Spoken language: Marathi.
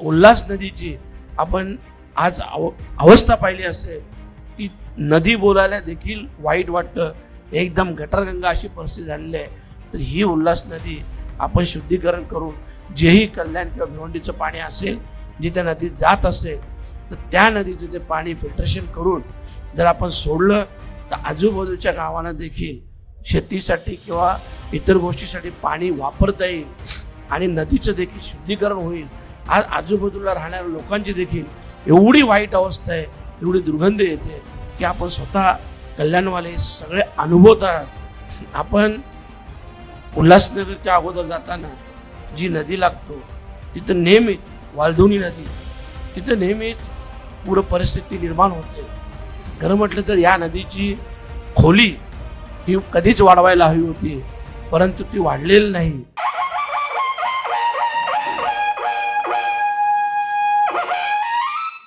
उल्हास नदीची आपण आज अव अवस्था पाहिली असेल की नदी बोलायला देखील वाईट वाटतं. एकदम गटारगंगा अशी परिस्थिती झालेली आहे. तर ही उल्हास नदी आपण शुद्धीकरण करून जेही कल्याण किंवा भिवंडीचं पाणी असेल जे त्या नदीत जात असेल तर त्या नदीचं ते पाणी फिल्ट्रेशन करून जर आपण सोडलं तर आजूबाजूच्या गावांना देखील शेतीसाठी किंवा इतर गोष्टीसाठी पाणी वापरता येईल आणि नदीचं देखील शुद्धीकरण होईल. आज आजूबाजूला राहणाऱ्या लोकांची देखील एवढी वाईट अवस्था आहे एवढी दुर्गंध येते की आपण स्वतः कल्याणवाले सगळे अनुभवतात आपण उल्हासनगरच्या अगोदर जाताना जी नदी लागतो तिथं नेहमीच वालधुनी नदी तिथं नेहमीच पूर परिस्थिती निर्माण होते. खरं म्हटलं तर या नदीची खोली ही कधीच वाढवायला हवी होती परंतु ती वाढलेली नाही.